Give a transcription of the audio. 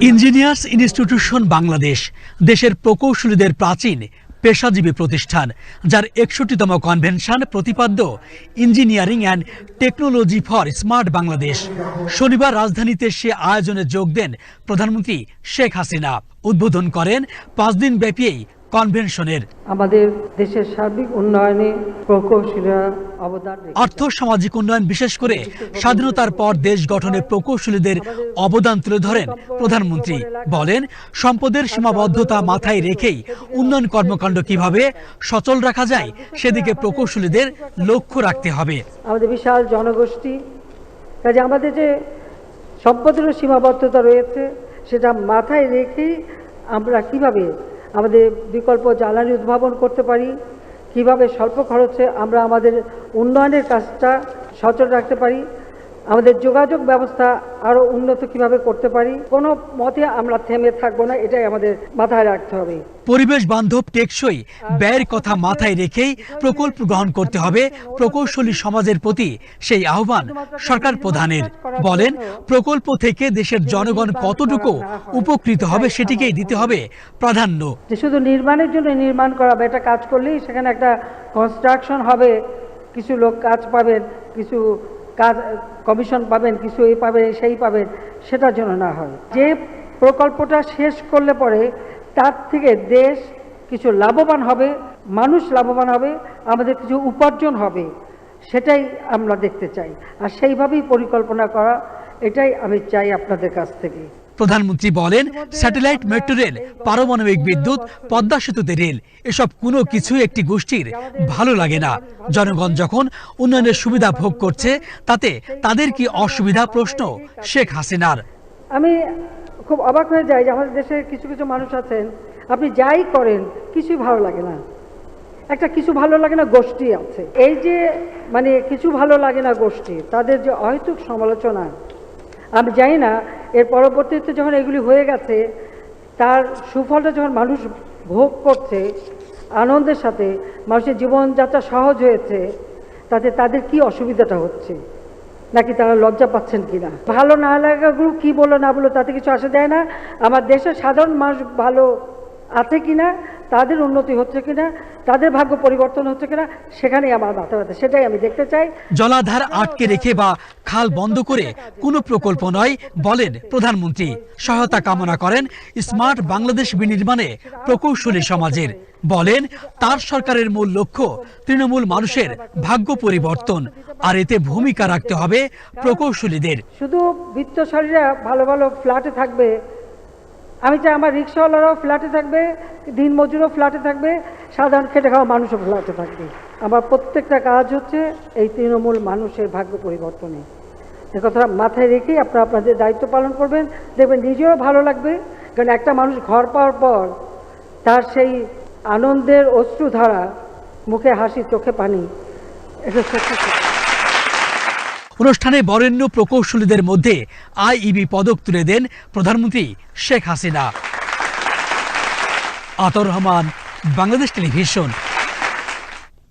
Engineers institution Bangladesh, দেশের প্রকৌশলীদের প্রাচীন পেশাজীবী প্রতিষ্ঠান, যার একষট্টিতম কনভেনশন প্রতিপাদ্য engineering and technology for smart Bangladesh. শনিবার রাজধানীতে সে আয়োজনে যোগ দেন প্রধানমন্ত্রী শেখ হাসিনা। উদ্বোধন করেন পাঁচ দিন ব্যাপী কনভেনশনের। আমাদের দেশের সার্বিক উন্নয়নে প্রকৌশলীরা অবদান। অর্থ সামাজিক উন্নয়ন বিশেষ করে স্বাধীনতার পর দেশ গঠনে প্রকৌশলীদের অবদান তুলে ধরেন প্রধানমন্ত্রী। বলেন সম্পদের সীমাবদ্ধতা মাথায় রেখেই উন্নয়ন কর্মকাণ্ড কীভাবে সচল রাখা যায় সেদিকে প্রকৌশলীদের লক্ষ্য রাখতে হবে। আমাদের বিশাল জনগোষ্ঠী কাজে আমাদের যে সম্পদের সীমাবদ্ধতা রয়েছে সেটা মাথায় রেখেই আমরা কীভাবে আমাদের বিকল্প জ্বালানি উদ্ভাবন করতে পারি। কীভাবে স্বল্প খরচে আমরা আমাদের উন্নয়নের কাজটা সচল রাখতে পারি। আমাদের যোগাযোগ ব্যবস্থা আরও উন্নত কীভাবে করতে পারি কোনো মতে আমরা থেমে থাকব না এটাই আমাদের মাথায় রাখতে হবে। পরিবেশ বান্ধব টেকসই ব্যয়ের কথা মাথায় রেখেই প্রকল্প গ্রহণ করতে হবে প্রকৌশলী সমাজের প্রতি সেই আহ্বান সরকার প্রধানের। বলেন প্রকল্প থেকে দেশের জনগণ কতটুকু উপকৃত হবে সেটিকেই দিতে হবে প্রাধান্য। শুধু নির্মাণের জন্য নির্মাণ করা বা এটা কাজ করলেই সেখানে একটা কনস্ট্রাকশন হবে কিছু লোক কাজ পাবেন কিছু কাজ, কমিশন পাবেন কিছু এই পাবেন, সেই পাবেন, সেটার জন্য না হয়। যে প্রকল্পটা শেষ করলে পরে তার থেকে দেশ কিছু লাভবান হবে, মানুষ লাভবান হবে, আমাদের কিছু উপার্জন হবে, সেটাই আমরা দেখতে চাই। আর সেইভাবেই পরিকল্পনা করা, এটাই আমি চাই আপনাদের কাছ থেকে। প্রধানমন্ত্রী বলেন স্যাটেলাইট মেট্রো রেল পারমাণবিক বিদ্যুৎ পদ্মা সেতুতে রেল এসব কোনো কিছু একটি গোষ্ঠীর ভালো লাগে না। জনগণ যখন উন্নয়নের সুবিধা ভোগ করছে তাতে তাদের কি অসুবিধা? প্রশ্ন শেখ হাসিনার। আমি খুব অবাক হয়ে যাই যে আমাদের দেশে কিছু কিছু মানুষ আছেন আপনি যাই করেন কিছুই ভালো লাগে না। একটা কিছু ভালো লাগে না গোষ্ঠী আছে। এই যে মানে কিছু ভালো লাগে না গোষ্ঠী তাদের যে অহেতুক সমালোচনা আমি জানি না এর পরবর্তীতে যখন এগুলি হয়ে গেছে, তার সুফলটা যখন মানুষ ভোগ করছে, আনন্দের সাথে, মানুষের জীবনযাত্রা সহজ হয়েছে, তাতে তাদের কি অসুবিধাটা হচ্ছে? নাকি তারা লজ্জা পাচ্ছেন কিনা? ভালো না লাগাগুলো কী বলো না বলো, তাতে কিছু আসা যায় না। আমার দেশের সাধারণ মানুষ ভালো আছে কিনা? তাদের উন্নতি হচ্ছে কিনা তাদের ভাগ্য পরিবর্তন হচ্ছে কিনা সেখানেই আমার মাথা ব্যথা। সেটাই আমি দেখতে চাই। জলাধার আটকে রেখে বা খাল বন্ধ করে কোনো প্রকল্প নয় বলেন প্রধানমন্ত্রী। সহায়তা কামনা করেন স্মার্ট বাংলাদেশ বিনির্মাণে প্রকৌশলী সমাজের। বলেন তার সরকারের মূল লক্ষ্য তৃণমূল মানুষের ভাগ্য পরিবর্তন আর এতে ভূমিকা রাখতে হবে প্রকৌশলীদের। শুধু বিত্তশালীরা ভালো ভালো ফ্ল্যাটে থাকবে আমি চাই আমার রিক্সাওয়ালারাও ফ্ল্যাটে থাকবে, দিনমজুরও ফ্ল্যাটে থাকবে, সাধারণ খেটে খাওয়া মানুষও ফ্ল্যাটে থাকবে। আমার প্রত্যেকটা কাজ হচ্ছে এই তৃণমূল মানুষের ভাগ্য পরিবর্তনে। এ কথা মাথায় রেখেই আপনারা আপনাদের দায়িত্ব পালন করবেন। দেখবেন নিজেও ভালো লাগবে, কারণ একটা মানুষ ঘর পাওয়ার পর তার সেই আনন্দের অশ্রুধারা মুখে হাসি, চোখে পানি, এটা সত্যি। অনুষ্ঠানে বরেণ্য প্রকৌশলীদের মধ্যে আইইবি পদক তুলে দেন প্রধানমন্ত্রী শেখ হাসিনা। আতর রহমান, বাংলাদেশ টেলিভিশন।